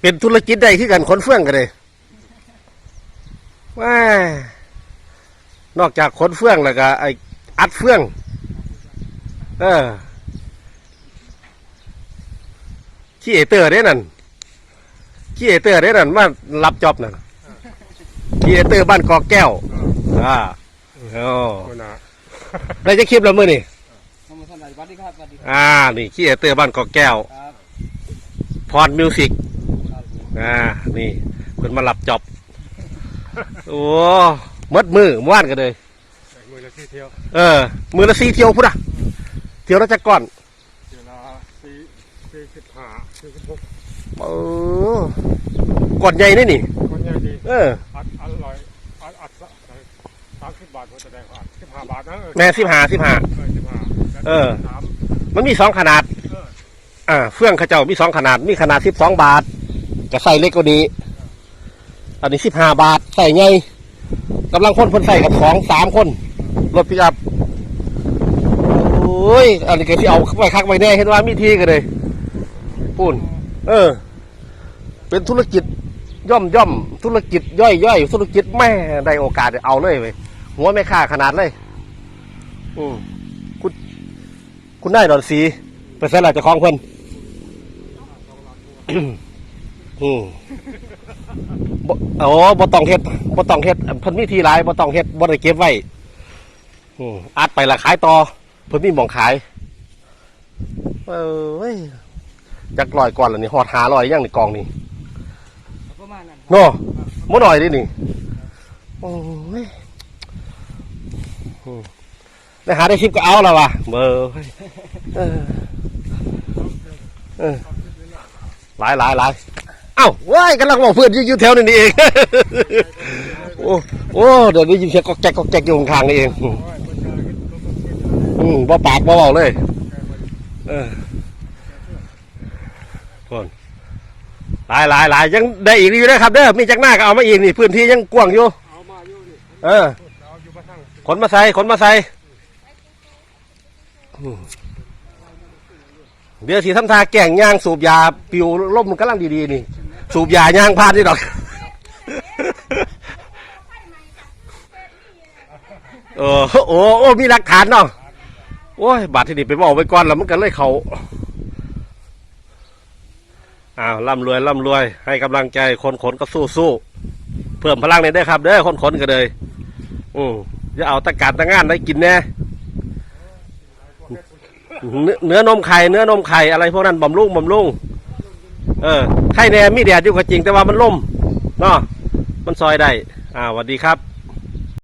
เป็นธุรกิจใดที่กันขนเฟื่องกันเลยว้านอกจากขนเฟื่องแล้วก็ไออัดเฟื่อง เออขี้เอเตอร์เด้นั่นขี้เอเตอร์เด้นั่นมารับจอบนั่นขี้เอเตอร์บ้านกอกแก้ว อ่าโอ้คนน่ะได้จะคลิปแล้วมือนี่ทำมาทำอะไรสวัสดีครับสวัสดีครับอ่า นี่ขี้เอเตอร์บ้านกอกแก้วครับพรมิวสิก อ่า นี่เพิ่นมารับจอบ โอ้หมดมือม่วนกันเลยแต่มือละที่เที่ยว เออ มือละสี่เที่ยวพุ่นอะ เที่ยวละจักก่อนเที่ยวละสี่สี่สิบห้าสี่สิบหกเออก่อนใหญ่นี่นี่คนใหญ่ดี เอออัดอร่อยอัดอัดสามสิบบาทคนแสดงว่าอัดสิบห้าบาทนะแม่สิบห้าสิบห้าเออสิบห้าเออสามมันมีสองขนาดเอออ่า เฟื่องเข้าเจ้ามีสองขนาด มีขนาดสิบสองบาท กับใส่เล็กกว่านี้ อันนี้สิบห้าบาทใส่ไงกำลังคนคนใส่กับของสามคนรถพิกับโอ้ยอันนี้ก็ที่เอาไว้คักไว้แน่เห็นว่ามีทีกันเลยปูนเออ เป็นธุรกิจย่อมย่อมธุรกิจย่อยย่อยธุรกิจแม่ได้โอกาสเอาเลยเว้ยหัวไม่ค่าขนาดเลย อืมคุณคุณได้ดอนสีไปเส้นอะไรจะคล้องเพิ่น อืมบ่โอ้บ่ต้องเฮ็ดบ่ต้องเฮ็ดเพิ่นมีทีหลายบ่ต้องเฮ็ดบ่ได้เก็บไว้อืมอัดไปละขายต่อเพิ่นมีหม่องขาย เอ้ยจักลอยก่อนแล้วนี่ฮอดหาลอยยังในกองนี่ประมาณนั้นเนาะบ่หน่อยดินี่โอ้ยอืมได้หาได้ชิปก็เอาแล้วว่ะเบอร์เออเออหลายหลายหลาย เอ้าว้ายกำลังบอกเพื่อนอยู่อยู่แถวนี้นี่เอง โอ้โอ้เดี๋ยวได้ยินเสียงกอกแกกกอกแกกอยู่ข้างๆนี่เองอืมโอ้ยคนเจอเห็นรถคนเจออืมบ่ปากบ่เบาเลย เออคนหลายหลายหลายยังได้อีกอยู่นะครับเด้อมีจักหน้าก็เอามาอีกนี่พื้นที่ยังกว้างอยู่ เอามาอยู่นี่เออ เอาอยู่มาทั้งขนมาใส่ขนมาใส่อืมเดี๋ยวสีทำทาแก่งย่างสูบยา ปิวล่มมันกำลังดีๆนี่ สูบยาย่างพลาดนี่ดอก เออโอ้โอ้มีหลักฐานเนาะโอ้ยบาดที่นี่ไปบอกไว้ก่อนแล้วมันกันเลยเขาอ้าวร่ำรวยร่ำรวย ให้กำลังใจคนขนก็สู้สู้เพิ่มพลังเลยได้ครับ เด้อคนขนกันเลยอืมจะเอาตะการตะงานได้กินแน่เนื้อเนื้อนมไข่เนื้อนมไข่อะไรพวกนั้นบำรุงบำรุง เออไข่แน่มีแดดอยู่ก็จริงแต่ว่ามันล่มเนาะมันซอยได้อ่าสวัสดีครับ